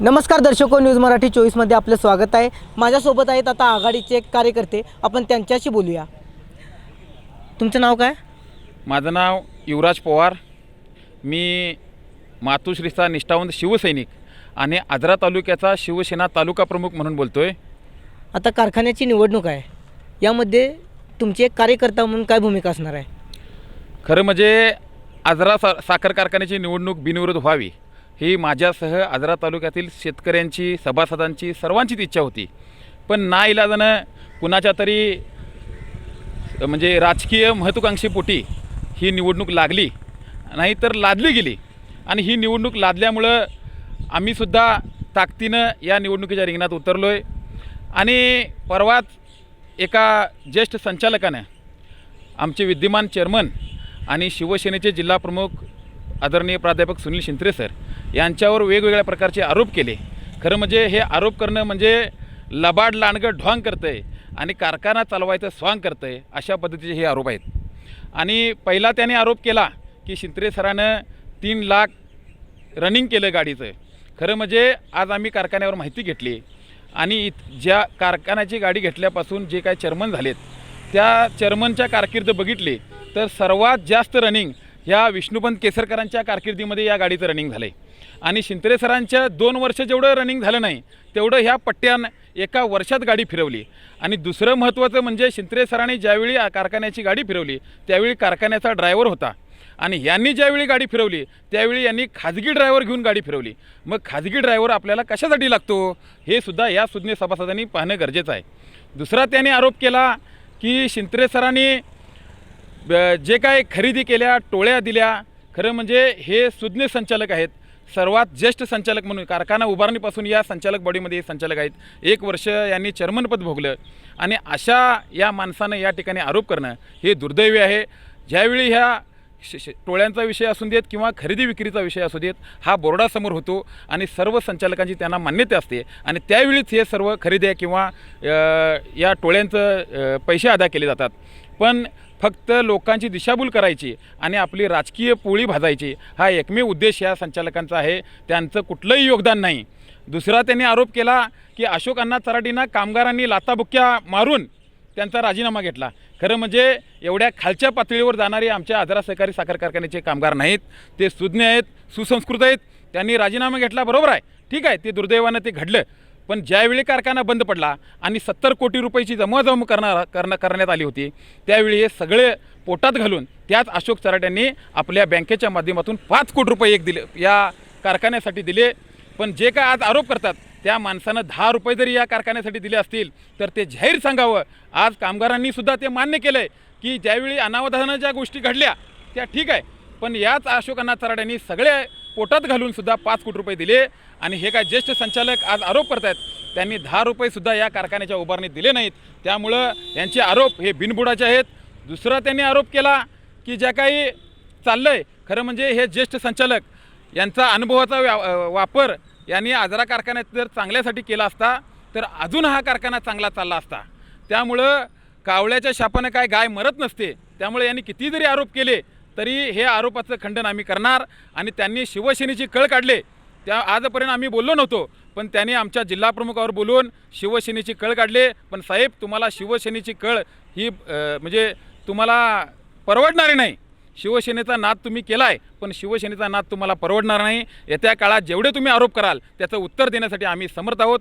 नमस्कार दर्शको न्यूज मराठी चोवीसमध्ये आपलं स्वागत आहे. माझ्यासोबत आहेत आता आघाडीचे एक कार्यकर्ते. आपण त्यांच्याशी बोलूया. तुमचं नाव काय? माझं नाव युवराज पवार. मी मातोश्रीचा निष्ठावंत शिवसैनिक आणि आजरा तालुक्याचा शिवसेना तालुका प्रमुख म्हणून बोलतो आहे आता कारखान्याची निवडणूक आहे. यामध्ये तुमची एक कार्यकर्ता म्हणून काय भूमिका असणार आहे? खरं म्हणजे आजरा सा साखर कारखान्याची निवडणूक बिनविरोध व्हावी. ही माझ्यासह आजरा तालुक्यातील शेतकऱ्यांची सभासदांची सर्वांचीच इच्छा होती. पण ना इलाजानं कुणाच्या तरी म्हणजे राजकीय महत्त्वाकांक्षीपोटी ही निवडणूक लागली नाही तर लादली गेली. आणि ही निवडणूक लादल्यामुळं आम्हीसुद्धा ताकदीनं या निवडणुकीच्या रिंगणात उतरलो आहे आणि परवाच एका ज्येष्ठ संचालकानं आमचे विद्यमान चेअरमन आणि शिवसेनेचे जिल्हाप्रमुख आदरणीय प्राध्यापक सुनील शिंत्रे सर यांच्यावर वेगवेगळ्या प्रकारचे आरोप केले. खरं म्हणजे हे आरोप करणं म्हणजे लबाड लांडगं ढ्वांग करतं आहे आणि कारखाना चालवायचं स्वांग करतं आहे अशा पद्धतीचे हे आरोप आहेत. आणि पहिला त्याने आरोप केला की शिंत्रे सरानं तीन लाख रनिंग केलं गाडीचं. खरं म्हणजे आज आम्ही कारखान्यावर माहिती घेतली आणि इत ज्या कारखान्याची गाडी घेतल्यापासून जे काय चेअरमन झालेत त्या चेअरमनच्या कारकीर्द बघितली तर सर्वात जास्त रनिंग ह्या विष्णुपंत केसरकरांच्या कारकिर्दीमध्ये या गाडीचं रनिंग झालं आहे आणि शिंत्रे सरांच्या दोन वर्ष जेवढं रनिंग झालं नाही तेवढं ह्या पट्ट्यान एका वर्षात गाडी फिरवली. आणि दुसरं महत्त्वाचं म्हणजे शिंत्रे सरांनी ज्यावेळी कारखान्याची गाडी फिरवली त्यावेळी कारखान्याचा ड्रायव्हर होता. आणि यांनी ज्यावेळी गाडी फिरवली त्यावेळी यांनी खाजगी ड्रायव्हर घेऊन गाडी फिरवली. मग खाजगी ड्रायव्हर आपल्याला कशासाठी लागतो? हे सुद्धा या सुज्ञ सभासदांनी पाहणं गरजेचं आहे. दुसरा त्याने आरोप केला की शिंत्रे सरांनी जे काय खरेदी केल्या टोळ्या दिल्या खरं म्हणजे हे सुज्ञ संचालक आहेत. सर्वात ज्येष्ठ संचालक म्हणून कारखाना उभारणीपासून या संचालक बॉडीमध्ये संचालक आहेत. एक वर्ष यांनी चेअरमनपद भोगलं आणि अशा या माणसानं या ठिकाणी आरोप करणं हे दुर्दैवी आहे. ज्यावेळी ह्या श श- टोळ्यांचा विषय असू देत किंवा खरेदी विक्रीचा विषय असू देत हा बोर्डासमोर होतो आणि सर्व संचालकांची त्यांना मान्यता असते आणि त्यावेळीच हे सर्व खरेद्या किंवा या टोळ्यांचं पैसे अदा केले जातात. पण फक्त लोकांची दिशाभूल करायची आणि आपली राजकीय पोळी भाजायची. हा एकमेव उद्देश या संचालकांचा आहे. त्यांचं कुठलंही योगदान नाही. दुसरा त्यांनी आरोप केला की अशोक अण्णा चराडींना कामगारांनी लाताबुक्क्या मारून त्यांचा राजीनामा घेतला. खरं म्हणजे एवढ्या खालच्या पातळीवर जाणारे आमच्या आजरा सहकारी साखर कारखान्याचे कामगार नाहीत. ते सुज्ञ आहेत सुसंस्कृत आहेत. त्यांनी राजीनामा घेतला बरोबर आहे. ठीक आहे ते दुर्दैवानं ते घडलं. पण ज्यावेळी कारखाना बंद पडला आणि सत्तर कोटी रुपयाची जमवाजम करणार करणं करण्यात आली होती त्यावेळी हे सगळे पोटात घालून त्याच अशोक चराट्यांनी आपल्या बँकेच्या माध्यमातून पाच कोटी रुपये एक दिले या कारखान्यासाठी दिले. पण जे काय आज आरोप करतात त्या माणसानं दहा रुपये जरी या कारखान्यासाठी दिले असतील तर ते जाहीर सांगावं. आज कामगारांनी सुद्धा ते मान्य केलं आहे की ज्यावेळी अनावधानं ज्या गोष्टी घडल्या त्या ठीक आहे. पण याच अशोकांना चराड्यांनी सगळे पोटात घालून सुद्धा पाच कोटी रुपये दिले आणि हे काय ज्येष्ठ संचालक आज आरोप करत आहेत त्यांनी दहा रुपयेसुद्धा या कारखान्याच्या उभारणीत दिले नाहीत. त्यामुळं यांचे आरोप हे बिनबुडाचे आहेत. दुसरा त्यांनी आरोप केला की ज्या काही चाललं आहे खरं म्हणजे हे ज्येष्ठ संचालक यांचा अनुभवाचा व्या वापर यांनी आजरा कारखान्यात जर चांगल्यासाठी केला असता तर अजून हा कारखाना चांगला चालला असता. त्यामुळं कावळ्याच्या शापानं काय गाय मरत नसते त्यामुळे यांनी किती जरी आरोप केले. तरी हे आरोपाचं खंडन आम्ही करणार आणि त्यांनी शिवसेनेची कळ काढले. त्या आजपर्यंत आम्ही बोललो नव्हतो पण त्यांनी आमच्या जिल्हाप्रमुखावर बोलून शिवसेनेची कळ काढले. पण साहेब तुम्हाला शिवसेनेची कळ ही म्हणजे तुम्हाला परवडणारी नाही. शिवसेनेचा नाद तुम्ही केला आहे पण शिवसेनेचा नाद तुम्हाला परवडणार नाही. येत्या काळात जेवढे तुम्ही आरोप कराल त्याचं उत्तर देण्यासाठी आम्ही समर्थ आहोत.